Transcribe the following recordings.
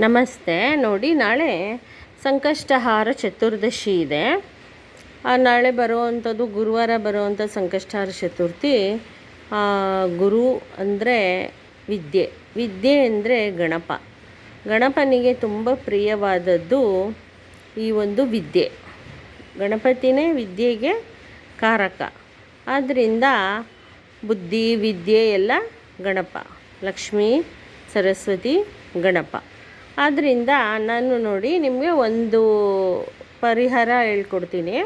ನಮಸ್ತೆ. ನೋಡಿ, ನಾಳೆ ಸಂಕಷ್ಟಹಾರ ಚತುರ್ದಶಿ ಇದೆ. ನಾಳೆ ಬರುವಂಥದ್ದು ಗುರುವಾರ ಬರುವಂಥ ಸಂಕಷ್ಟಹಾರ ಚತುರ್ಥಿ. ಗುರು ಅಂದರೆ ವಿದ್ಯೆ. ವಿದ್ಯೆ ಅಂದರೆ ಗಣಪ. ಗಣಪನಿಗೆ ತುಂಬ ಪ್ರಿಯವಾದದ್ದು ಈ ಒಂದು ವಿದ್ಯೆ. ಗಣಪತಿನೇ ವಿದ್ಯೆಗೆ ಕಾರಕ. ಆದ್ದರಿಂದ ಬುದ್ಧಿ, ವಿದ್ಯೆ ಎಲ್ಲ ಗಣಪ. ಲಕ್ಷ್ಮೀ, ಸರಸ್ವತಿ, ಗಣಪ. ಆದ್ದರಿಂದ ನಾನು ನೋಡಿ ನಿಮಗೆ ಒಂದು ಪರಿಹಾರ ಹೇಳ್ಕೊಡ್ತೀನಿ.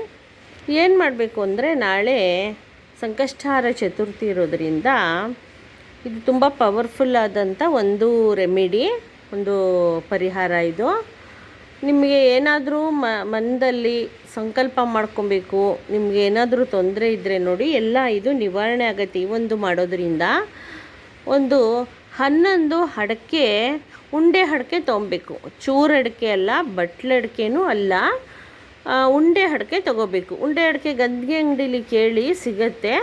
ಏನು ಮಾಡಬೇಕು ಅಂದರೆ ನಾಳೆ ಸಂಕಷ್ಟಹಾರ ಚತುರ್ಥಿ ಇರೋದರಿಂದ ಇದು ತುಂಬ ಪವರ್ಫುಲ್ ಆದಂಥ ಒಂದು ರೆಮಿಡಿ ಒಂದು ಪರಿಹಾರ ಇದು. ನಿಮಗೆ ಏನಾದರೂ ಮ ಮನದಲ್ಲಿ ಸಂಕಲ್ಪ ಮಾಡ್ಕೊಬೇಕು, ನಿಮಗೆ ಏನಾದರೂ ತೊಂದರೆ ಇದ್ದರೆ ನೋಡಿ ಎಲ್ಲ ಇದು ನಿವಾರಣೆ ಆಗುತ್ತೆ ಈ ಒಂದು ಮಾಡೋದರಿಂದ. ಒಂದು ಹನ್ನೊಂದು ಅಡಕೆ ಉಂಡೆ ಹಡಕೆ ತೊಗೊಬೇಕು. ಚೂರು ಅಡಿಕೆ ಅಲ್ಲ, ಬಟ್ಲು ಅಡಿಕೆನೂ ಅಲ್ಲ. ಉಂಡೆ ಅಡಿಕೆ ತೊಗೋಬೇಕು. ಉಂಡೆ ಅಡಿಕೆ ಗಂದಿಗೆ ಅಂಗಡೀಲಿ ಕೇಳಿ ಸಿಗುತ್ತೆ.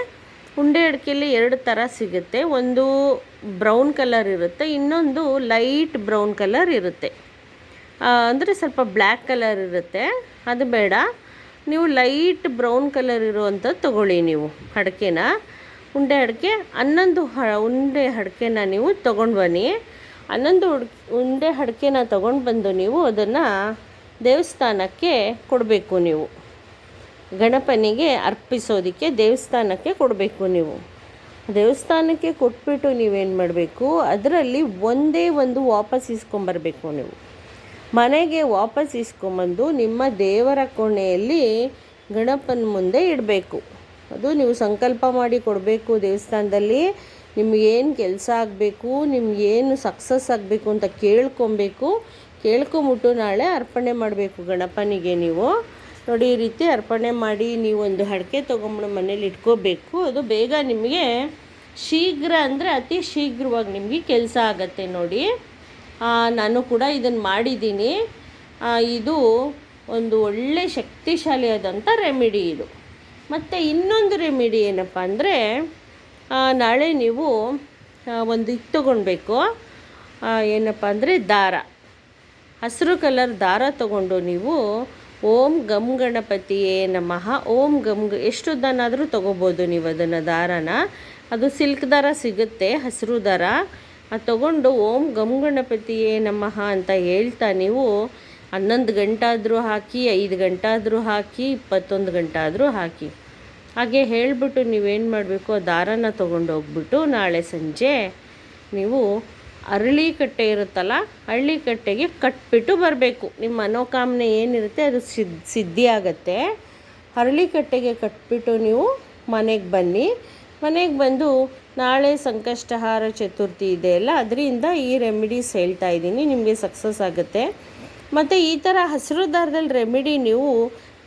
ಉಂಡೆ ಅಡಿಕೆಯಲ್ಲಿ ಎರಡು ಥರ ಸಿಗುತ್ತೆ. ಒಂದು ಬ್ರೌನ್ ಕಲರ್ ಇರುತ್ತೆ, ಇನ್ನೊಂದು ಲೈಟ್ ಬ್ರೌನ್ ಕಲರ್ ಇರುತ್ತೆ. ಅಂದರೆ ಸ್ವಲ್ಪ ಬ್ಲ್ಯಾಕ್ ಕಲರ್ ಇರುತ್ತೆ. ಅದು ಬೇಡ. ನೀವು ಲೈಟ್ ಬ್ರೌನ್ ಕಲರ್ ಇರುವಂಥದ್ದು ತೊಗೊಳ್ಳಿ ನೀವು ಅಡಿಕೆನ ಉಂಡೆ ಅಡಿಕೆ ಹನ್ನೊಂದು ಹ, ಉಂಡೆ ಅಡಿಕೆನ ನೀವು ತೊಗೊಂಡು ಬನ್ನಿ. ಹನ್ನೊಂದು ಉಡ್ ಅಡಿಕೆನ ತೊಗೊಂಡು ಬಂದು ನೀವು ಅದನ್ನು ದೇವಸ್ಥಾನಕ್ಕೆ ಕೊಡಬೇಕು ನೀವು. ಗಣಪನಿಗೆ ಅರ್ಪಿಸೋದಕ್ಕೆ ದೇವಸ್ಥಾನಕ್ಕೆ ಕೊಡಬೇಕು ನೀವು. ದೇವಸ್ಥಾನಕ್ಕೆ ಕೊಟ್ಬಿಟ್ಟು ನೀವೇನು ಮಾಡಬೇಕು, ಅದರಲ್ಲಿ ಒಂದೇ ಒಂದು ವಾಪಸ್ ಇಸ್ಕೊಂಬರ್ಬೇಕು ನೀವು. ಮನೆಗೆ ವಾಪಸ್ ಇಸ್ಕೊಂಬಂದು ನಿಮ್ಮ ದೇವರ ಕೋಣೆಯಲ್ಲಿ ಗಣಪನ ಮುಂದೆ ಇಡಬೇಕು. ಅದು ನೀವು ಸಂಕಲ್ಪ ಮಾಡಿ ಕೊಡಬೇಕು ದೇವಸ್ಥಾನದಲ್ಲಿ. ನಿಮ್ಗೇನು ಕೆಲಸ ಆಗಬೇಕು, ನಿಮ್ಗೇನು ಸಕ್ಸಸ್ ಆಗಬೇಕು ಅಂತ ಕೇಳ್ಕೊಬೇಕು, ಕೇಳ್ಕೊಂಬಿಟ್ಟು ನಾಳೆ ಅರ್ಪಣೆ ಮಾಡಬೇಕು ಗಣಪನಿಗೆ ನೀವು. ನೋಡಿ, ಈ ರೀತಿ ಅರ್ಪಣೆ ಮಾಡಿ ನೀವೊಂದು ಅಡಿಕೆ ತೊಗೊಂಬಿಡು ಮನೇಲಿ ಇಟ್ಕೋಬೇಕು. ಅದು ಬೇಗ ನಿಮಗೆ ಶೀಘ್ರ ಅಂದರೆ ಅತಿ ಶೀಘ್ರವಾಗಿ ನಿಮಗೆ ಕೆಲಸ ಆಗತ್ತೆ ನೋಡಿ. ನಾನು ಕೂಡ ಇದನ್ನು ಮಾಡಿದ್ದೀನಿ. ಇದು ಒಂದು ಒಳ್ಳೆ ಶಕ್ತಿಶಾಲಿಯಾದಂಥ ರೆಮಿಡಿ ಇದು. ಮತ್ತು ಇನ್ನೊಂದು ರೆಮಿಡಿ ಏನಪ್ಪ ಅಂದರೆ ನಾಳೆ ನೀವು ಒಂದು ಇದು ತೊಗೊಳ್ಬೇಕು ಏನಪ್ಪ ಅಂದರೆ ದಾರ. ಹಸಿರು ಕಲರ್ ದಾರ ತಗೊಂಡು ನೀವು ಓಂ ಗಮ್ ಗಣಪತಿಯೇ ನಮಃ. ಓಂ ಗಮ್ ಎಷ್ಟುದನ್ನಾದರೂ ತೊಗೋಬೋದು ನೀವು ಅದನ್ನು ದಾರನ. ಅದು ಸಿಲ್ಕ್ ದಾರ ಸಿಗುತ್ತೆ, ಹಸಿರು ದಾರ. ಅದು ತಗೊಂಡು ಓಂ ಗಮ್ ಗಣಪತಿಯೇ ನಮಃ ಅಂತ ಹೇಳ್ತಾ ನೀವು ಹನ್ನೊಂದು ಗಂಟಾದರೂ ಹಾಕಿ, ಐದು ಗಂಟಾದರೂ ಹಾಕಿ, ಇಪ್ಪತ್ತೊಂದು ಗಂಟಾದರೂ ಹಾಕಿ. ಹಾಗೆ ಹೇಳಿಬಿಟ್ಟು ನೀವೇನು ಮಾಡಬೇಕು, ಆ ದಾರನ ತೊಗೊಂಡು ಹೋಗ್ಬಿಟ್ಟು ನಾಳೆ ಸಂಜೆ ನೀವು ಅರಳಿ ಕಟ್ಟೆ ಇರುತ್ತಲ್ಲ, ಹಳ್ಳಿ ಕಟ್ಟೆಗೆ ಕಟ್ಬಿಟ್ಟು ಬರಬೇಕು. ನಿಮ್ಮ ಮನೋಕಾಮನೆ ಏನಿರುತ್ತೆ ಅದು ಸಿದ್, ಸಿದ್ಧಿ ಆಗತ್ತೆ. ಅರಳಿ ಕಟ್ಟೆಗೆ ಕಟ್ಬಿಟ್ಟು ನೀವು ಮನೆಗೆ ಬನ್ನಿ. ಮನೆಗೆ ಬಂದು ನಾಳೆ ಸಂಕಷ್ಟಹಾರ ಚತುರ್ಥಿ ಇದೆ ಅಲ್ಲ, ಅದರಿಂದ ಈ ರೆಮಿಡೀಸ್ ಹೇಳ್ತಾ ಇದ್ದೀನಿ, ನಿಮಗೆ ಸಕ್ಸಸ್ ಆಗುತ್ತೆ. ಮತ್ತು ಈ ಥರ ಹಸಿರು ದಾರದಲ್ಲಿ ರೆಮಿಡಿ ನೀವು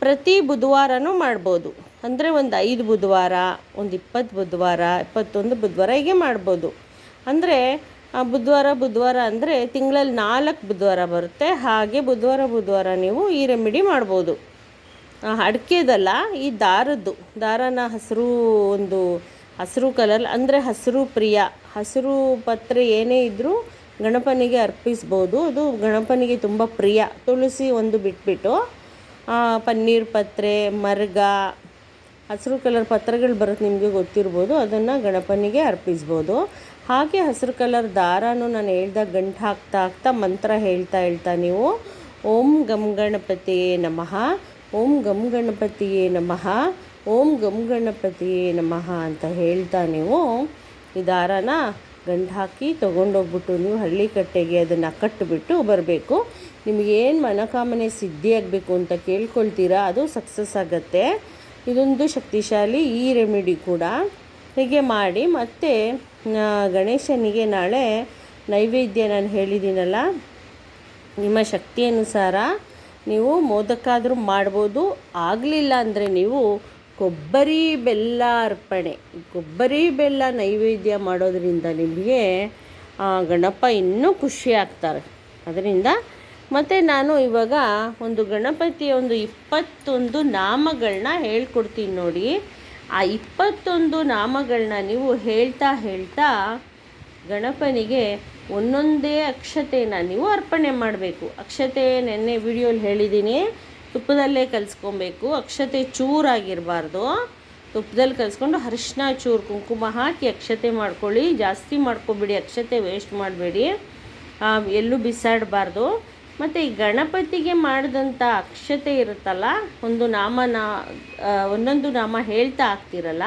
ಪ್ರತಿ ಬುಧವಾರನೂ ಮಾಡ್ಬೋದು. ಅಂದರೆ ಒಂದು ಐದು ಬುಧವಾರ, ಒಂದು ಇಪ್ಪತ್ತು ಬುಧವಾರ, ಇಪ್ಪತ್ತೊಂದು ಬುಧವಾರ ಹೀಗೆ ಮಾಡ್ಬೋದು. ಅಂದರೆ ಬುಧವಾರ ಬುಧವಾರ ಅಂದರೆ ತಿಂಗಳಲ್ಲಿ ನಾಲ್ಕು ಬುಧವಾರ ಬರುತ್ತೆ. ಹಾಗೆ ಬುಧವಾರ ಬುಧವಾರ ನೀವು ಈ ರೆಮಿಡಿ ಮಾಡ್ಬೋದು. ಅಡಿಕೆದಲ್ಲ, ಈ ದಾರದ್ದು, ದಾರನ ಹಸಿರು ಒಂದು, ಹಸಿರು ಕಲರ್ ಅಂದರೆ ಹಸಿರು ಪ್ರಿಯ, ಹಸಿರು ಪತ್ರೆ ಏನೇ ಇದ್ದರೂ ಗಣಪನಿಗೆ ಅರ್ಪಿಸ್ಬೋದು. ಅದು ಗಣಪನಿಗೆ ತುಂಬ ಪ್ರಿಯ. ತುಳಸಿ ಒಂದು ಬಿಟ್ಬಿಟ್ಟು ಪನ್ನೀರ್ ಪತ್ರೆ, ಮರ್ಗ ಹಸಿರು ಕಲರ್ ಪತ್ರಗಳು ಬರುತ್ತೆ ನಿಮಗೆ ಗೊತ್ತಿರ್ಬೋದು, ಅದನ್ನು ಗಣಪನಿಗೆ ಅರ್ಪಿಸ್ಬೋದು. ಹಾಗೆ ಹಸಿರು ಕಲರ್ ದಾರನೂ ನಾನು ಹೇಳ್ದಾಗ ಗಂಟು ಹಾಕ್ತಾ ಹಾಕ್ತಾ ಮಂತ್ರ ಹೇಳ್ತಾ ಹೇಳ್ತಾ ನೀವು, ಓಂ ಗಮ್ ಗಣಪತಿಯೇ ನಮಃ, ಓಂ ಗಮ್ ಗಣಪತಿಯೇ ನಮಃ, ಓಂ ಗಮ್ ಗಣಪತಿಯೇ ನಮಃ ಅಂತ ಹೇಳ್ತಾ ನೀವು, ಈ ದಾರನ ಗಂಟು ಹಾಕಿ ತೊಗೊಂಡೋಗ್ಬಿಟ್ಟು ನೀವು ಹಳ್ಳಿ ಕಟ್ಟೆಗೆ ಅದನ್ನು ಕಟ್ಟಿಬಿಟ್ಟು ಬರಬೇಕು. ನಿಮಗೇನು ಮನಕಾಮನೆ ಸಿದ್ಧಿಯಾಗಬೇಕು ಅಂತ ಕೇಳ್ಕೊಳ್ತೀರಾ, ಅದು ಸಕ್ಸಸ್ ಆಗುತ್ತೆ. ಇದೊಂದು ಶಕ್ತಿಶಾಲಿ ಈ ರೆಮಿಡಿ ಕೂಡ. ಹೀಗೆ ಮಾಡಿ ಮತ್ತೆ ಗಣೇಶನಿಗೆ ನಾಳೆ ನೈವೇದ್ಯ ನಾನು ಹೇಳಿದ್ದೀನಲ್ಲ, ನಿಮ್ಮ ಶಕ್ತಿ ಅನುಸಾರ ನೀವು ಮೋದಕ್ಕಾದರೂ ಮಾಡ್ಬೋದು. ಆಗಲಿಲ್ಲ ಅಂದರೆ ನೀವು ಕೊಬ್ಬರಿ ಬೆಲ್ಲ ಅರ್ಪಣೆ, ಕೊಬ್ಬರಿ ಬೆಲ್ಲ ನೈವೇದ್ಯ ಮಾಡೋದರಿಂದ ನಿಮಗೆ ಗಣಪ ಇನ್ನೂ ಖುಷಿ ಆಗ್ತಾರೆ. ಅದರಿಂದ ಮತ್ತು ನಾನು ಇವಾಗ ಒಂದು ಗಣಪತಿಯ ಒಂದು ಇಪ್ಪತ್ತೊಂದು ನಾಮಗಳನ್ನ ಹೇಳ್ಕೊಡ್ತೀನಿ ನೋಡಿ. ಆ ಇಪ್ಪತ್ತೊಂದು ನಾಮಗಳನ್ನ ನೀವು ಹೇಳ್ತಾ ಹೇಳ್ತಾ ಗಣಪನಿಗೆ ಒಂದೊಂದೇ ಅಕ್ಷತೆಯನ್ನು ನೀವು ಅರ್ಪಣೆ ಮಾಡಬೇಕು. ಅಕ್ಷತೆ ನೆನ್ನೆ ವಿಡಿಯೋಲಿ ಹೇಳಿದ್ದೀನಿ. ತುಪ್ಪದಲ್ಲೇ ಕಲಿಸ್ಕೊಬೇಕು. ಅಕ್ಷತೆ ಚೂರಾಗಿರಬಾರ್ದು. ತುಪ್ಪದಲ್ಲಿ ಕಲಿಸ್ಕೊಂಡು ಅರಿಶಿನ ಚೂರು, ಕುಂಕುಮ ಹಾಕಿ ಅಕ್ಷತೆ ಮಾಡ್ಕೊಳ್ಳಿ. ಜಾಸ್ತಿ ಮಾಡ್ಕೊಬೇಡಿ. ಅಕ್ಷತೆ ವೇಸ್ಟ್ ಮಾಡಬೇಡಿ. ಎಲ್ಲೂ ಬಿಸಾಡಬಾರ್ದು. ಮತ್ತು ಈ ಗಣಪತಿಗೆ ಮಾಡಿದಂಥ ಅಕ್ಷತೆ ಇರುತ್ತಲ್ಲ, ಒಂದು ನಾಮನ ಒಂದೊಂದು ನಾಮ ಹೇಳ್ತಾ ಆಗ್ತಿರಲ್ಲ,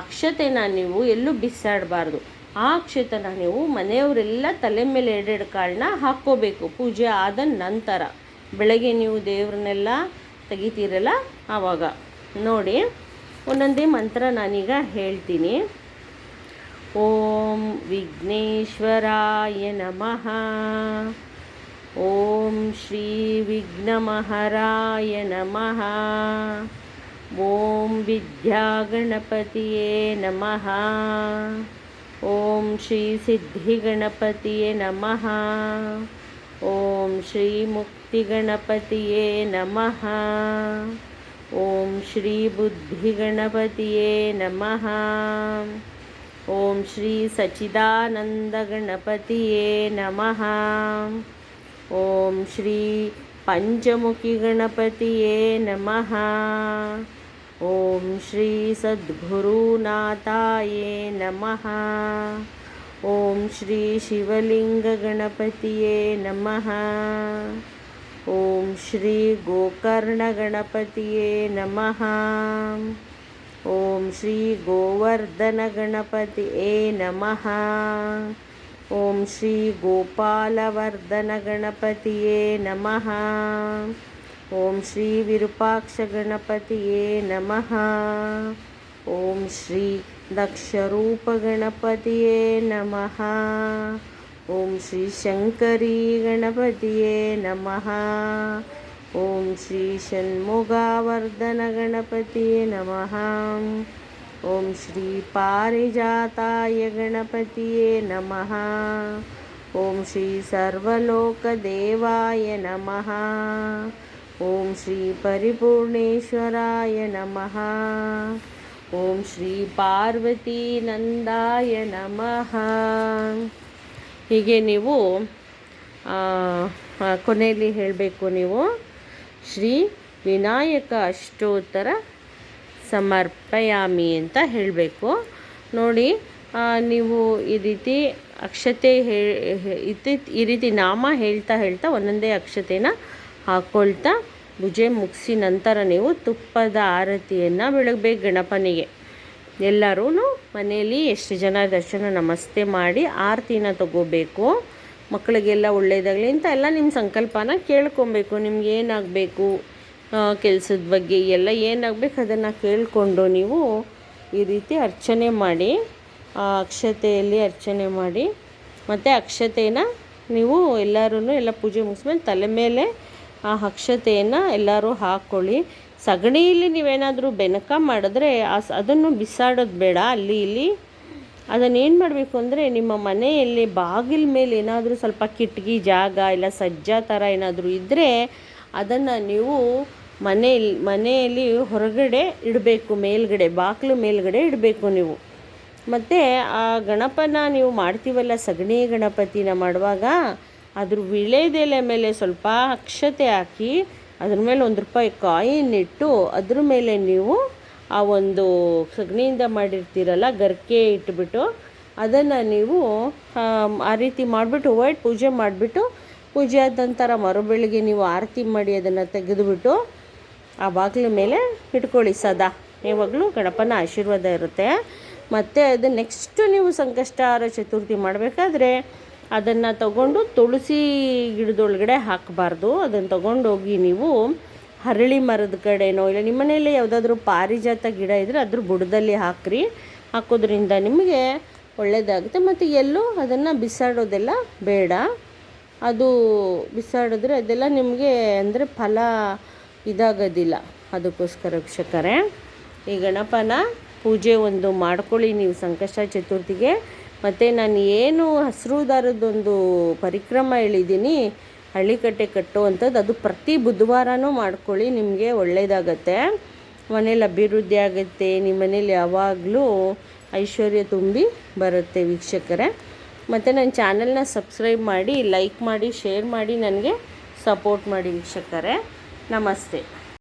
ಅಕ್ಷತೆನ ನೀವು ಎಲ್ಲೂ ಬಿಸಾಡಬಾರ್ದು. ಆ ಅಕ್ಷತೆನ ನೀವು ಮನೆಯವರೆಲ್ಲ ತಲೆ ಮೇಲೆ ಎರಡೆರಡು ಕಾಳನ್ನ ಹಾಕ್ಕೋಬೇಕು, ಪೂಜೆ ಆದ ನಂತರ. ಬೆಳಗ್ಗೆ ನೀವು ದೇವ್ರನ್ನೆಲ್ಲ ತೆಗಿತೀರಲ್ಲ ಆವಾಗ. ನೋಡಿ, ಒಂದೊಂದೇ ಮಂತ್ರ ನಾನೀಗ ಹೇಳ್ತೀನಿ. ಓಂ ವಿಘ್ನೇಶ್ವರಾಯ ನಮಃ. ಓಂ ಶ್ರೀ ವಿಘ್ನಮಹರಾಯ ನಮಃ ಓಂ ವಿದ್ಯಾಗಣಪತಿಯೇ ನಮಃ ಓಂ ಶ್ರೀ ಸಿದ್ಧಿಗಣಪತಿಯೇ ನಮಃ ಓಂ ಶ್ರೀ ಮುಕ್ತಿಗಣಪತಿಯೇ ನಮಃ ಓಂ ಶ್ರೀ ಬುದ್ಧಿಗಣಪತಿಯೇ ನಮಃ ಓಂ ಶ್ರೀ ಸಚ್ಚಿದಾನಂದಗಣಪತಿಯೇ ನಮಃ ಓಂ ಶ್ರೀ ಪಂಚಮುಖಿ ಗಣಪತಿಯೇ ನಮಃ ಓಂ ಶ್ರೀ ಸದ್ಗುರುನಾಥಾಯೇ ನಮಃ ಓಂ ಶ್ರೀ ಶಿವಲಿಂಗ ಗಣಪತಿಯೇ ನಮಃ ಓಂ ॐ श्रीगोपालवर्धनगणपतये नमः। ॐ श्रीविरूपाक्षगणपतये नमः। ॐ श्री दक्षरूपगणपतये नमः। ॐ श्रीशङ्करीगणपतये नमः। ॐ श्री षण्मोगावर्धनगणपति नमः। ಓಂ ಶ್ರೀ ಪಾರಿಜಾತಾಯ ಗಣಪತಿಯೇ ನಮಃ. ಓಂ ಶ್ರೀ ಸರ್ವಲೋಕ ಸರ್ವಲೋಕದೇವಾಯ ನಮಃ. ಓಂ ಶ್ರೀ ಪರಿಪೂರ್ಣೇಶ್ವರಾಯ ನಮಃ. ಓಂ ಶ್ರೀ ಪಾರ್ವತಿ ನಂದಾಯ ನಮಃ. ಹೀಗೆ ನೀವು ಕೊನೆಯಲ್ಲಿ ಹೇಳಬೇಕು ನೀವು, ಶ್ರೀ ವಿನಾಯಕ ಅಷ್ಟೋತ್ತರ ಸಮರ್ಪಯಾಮಿ ಅಂತ ಹೇಳಬೇಕು. ನೋಡಿ ನೀವು ಈ ರೀತಿ ಅಕ್ಷತೆ ಇತಿ- ಈ ರೀತಿ ನಾಮ ಹೇಳ್ತಾ ಹೇಳ್ತಾ ಒಂದೊಂದೇ ಅಕ್ಷತೆನ ಹಾಕ್ಕೊಳ್ತಾ ಭುಜೆ ಮುಗಿಸಿ ನಂತರ ನೀವು ತುಪ್ಪದ ಆರತಿಯನ್ನು ಬೆಳಗ್ಬೇಕು ಗಣಪನಿಗೆ. ಎಲ್ಲರೂ ಮನೆಯಲ್ಲಿ ಎಷ್ಟು ಜನ ದರ್ಶನ ನಮಸ್ತೆ ಮಾಡಿ ಆರತಿನ ತಗೋಬೇಕು. ಮಕ್ಕಳಿಗೆಲ್ಲ ಒಳ್ಳೆಯದಾಗಲಿ ಅಂತ ಎಲ್ಲ ನಿಮ್ಮ ಸಂಕಲ್ಪನ ಕೇಳ್ಕೊಬೇಕು. ನಿಮ್ಗೆ ಏನಾಗಬೇಕು? ಕೆಲಸದ ಬಗ್ಗೆ ಎಲ್ಲ ಏನಾಗಬೇಕು ಅದನ್ನು ಕೇಳಿಕೊಂಡು ನೀವು ಈ ರೀತಿ ಅರ್ಚನೆ ಮಾಡಿ, ಆ ಅಕ್ಷತೆಯಲ್ಲಿ ಅರ್ಚನೆ ಮಾಡಿ, ಮತ್ತು ಅಕ್ಷತೆನ ನೀವು ಎಲ್ಲರೂ ಎಲ್ಲ ಪೂಜೆ ಮುಗಿಸ್ಮೇಲೆ ತಲೆ ಮೇಲೆ ಆ ಅಕ್ಷತೆಯನ್ನು ಎಲ್ಲರೂ ಹಾಕ್ಕೊಳ್ಳಿ ಸಗಣಿಯಲ್ಲಿ ನೀವೇನಾದರೂ ಬೆನಕ ಮಾಡಿದ್ರೆ ಆ ಅದನ್ನು ಬಿಸಾಡೋದು ಬೇಡ, ಅಲ್ಲಿ ಇಲ್ಲಿ. ಅದನ್ನು ಏನು ಮಾಡಬೇಕು ಅಂದರೆ ನಿಮ್ಮ ಮನೆಯಲ್ಲಿ ಬಾಗಿಲ ಮೇಲೆ ಏನಾದರೂ ಸ್ವಲ್ಪ ಕಿಟಕಿ ಜಾಗ ಇಲ್ಲ ಸಜ್ಜಾ ಥರ ಏನಾದರೂ ಇದ್ದರೆ ಅದನ್ನು ನೀವು ಮನೆಯಲ್ಲಿ ಮನೆಯಲ್ಲಿ ಹೊರಗಡೆ ಇಡಬೇಕು, ಮೇಲ್ಗಡೆ ಬಾಗಿಲು ಮೇಲ್ಗಡೆ ಇಡಬೇಕು ನೀವು. ಮತ್ತು ಆ ಗಣಪನ ನೀವು ಮಾಡ್ತೀವಲ್ಲ, ಸಗಣಿ ಗಣಪತಿನ ಮಾಡುವಾಗ, ಅದ್ರ ವಿಳೆದೆಲೆ ಮೇಲೆ ಸ್ವಲ್ಪ ಅಕ್ಷತೆ ಹಾಕಿ, ಅದ್ರ ಮೇಲೆ ಒಂದು ರೂಪಾಯಿ ಕಾಯಿನ್ ಇಟ್ಟು, ಅದ್ರ ಮೇಲೆ ನೀವು ಆ ಒಂದು ಸಗಣಿಯಿಂದ ಮಾಡಿರ್ತೀರಲ್ಲ, ಗರ್ಕೆ ಇಟ್ಬಿಟ್ಟು, ಅದನ್ನು ನೀವು, ಆ ರೀತಿ ಮಾಡಿಬಿಟ್ಟು ವೈಟ್ ಪೂಜೆ ಮಾಡಿಬಿಟ್ಟು, ಪೂಜೆ ಆದ ನಂತರ ಮರುಬೆಳಿಗ್ಗೆ ನೀವು ಆರತಿ ಮಾಡಿ ಅದನ್ನು ತೆಗೆದುಬಿಟ್ಟು ಆ ಬಾಗಿಲ ಮೇಲೆ ಇಟ್ಕೊಳ್ಳಿ ಸದಾ. ಯಾವಾಗಲೂ ಗಣಪನ ಆಶೀರ್ವಾದ ಇರುತ್ತೆ. ಮತ್ತು ಅದು ನೆಕ್ಸ್ಟು ನೀವು ಸಂಕಷ್ಟಹಾರ ಚತುರ್ಥಿ ಮಾಡಬೇಕಾದ್ರೆ ಅದನ್ನು ತಗೊಂಡು ತುಳಸಿ ಗಿಡದೊಳಗಡೆ ಹಾಕಬಾರ್ದು. ಅದನ್ನು ತಗೊಂಡೋಗಿ ನೀವು ಹರಳಿ ಮರದ ಕಡೆನೋ ಇಲ್ಲ ನಿಮ್ಮ ಮನೆಯಲ್ಲಿ ಯಾವುದಾದ್ರೂ ಪಾರಿಜಾತ ಗಿಡ ಇದ್ದರೆ ಅದ್ರ ಬುಡದಲ್ಲಿ ಹಾಕ್ರಿ. ಹಾಕೋದ್ರಿಂದ ನಿಮಗೆ ಒಳ್ಳೆಯದಾಗುತ್ತೆ ಮತ್ತು ಎಲ್ಲೂ ಅದನ್ನು ಬಿಸಾಡೋದೆಲ್ಲ ಬೇಡ. ಅದು ಬಿಸಾಡಿದ್ರೆ ಅದೆಲ್ಲ ನಿಮಗೆ ಅಂದರೆ ಫಲ ಇದಾಗೋದಿಲ್ಲ. ಅದಕ್ಕೋಸ್ಕರ ವೀಕ್ಷಕರೇ, ಈ ಗಣಪನ ಪೂಜೆ ಒಂದು ಮಾಡ್ಕೊಳ್ಳಿ ನೀವು ಸಂಕಷ್ಟ ಚತುರ್ಥಿಗೆ. ಮತ್ತು ನಾನು ಏನು ಹಸಿರು ದಾರದೊಂದು ಪರಿಕ್ರಮ ಹೇಳಿದ್ದೀನಿ, ಹಳ್ಳಿಕಟ್ಟೆ ಕಟ್ಟುವಂಥದ್ದು, ಅದು ಪ್ರತಿ ಬುಧವಾರನೂ ಮಾಡ್ಕೊಳ್ಳಿ, ನಿಮಗೆ ಒಳ್ಳೆಯದಾಗತ್ತೆ ಮನೇಲಿ ಅಭಿವೃದ್ಧಿ ಆಗುತ್ತೆ, ನಿಮ್ಮ ಮನೇಲಿ ಯಾವಾಗಲೂ ಐಶ್ವರ್ಯ ತುಂಬಿ ಬರುತ್ತೆ ವೀಕ್ಷಕರೇ. ಮತ್ತು ನನ್ನ ಚಾನಲ್ನ ಸಬ್ಸ್ಕ್ರೈಬ್ ಮಾಡಿ, ಲೈಕ್ ಮಾಡಿ, ಶೇರ್ ಮಾಡಿ, ನನಗೆ ಸಪೋರ್ಟ್ ಮಾಡಿ ವೀಕ್ಷಕರೇ. ನಮಸ್ತೆ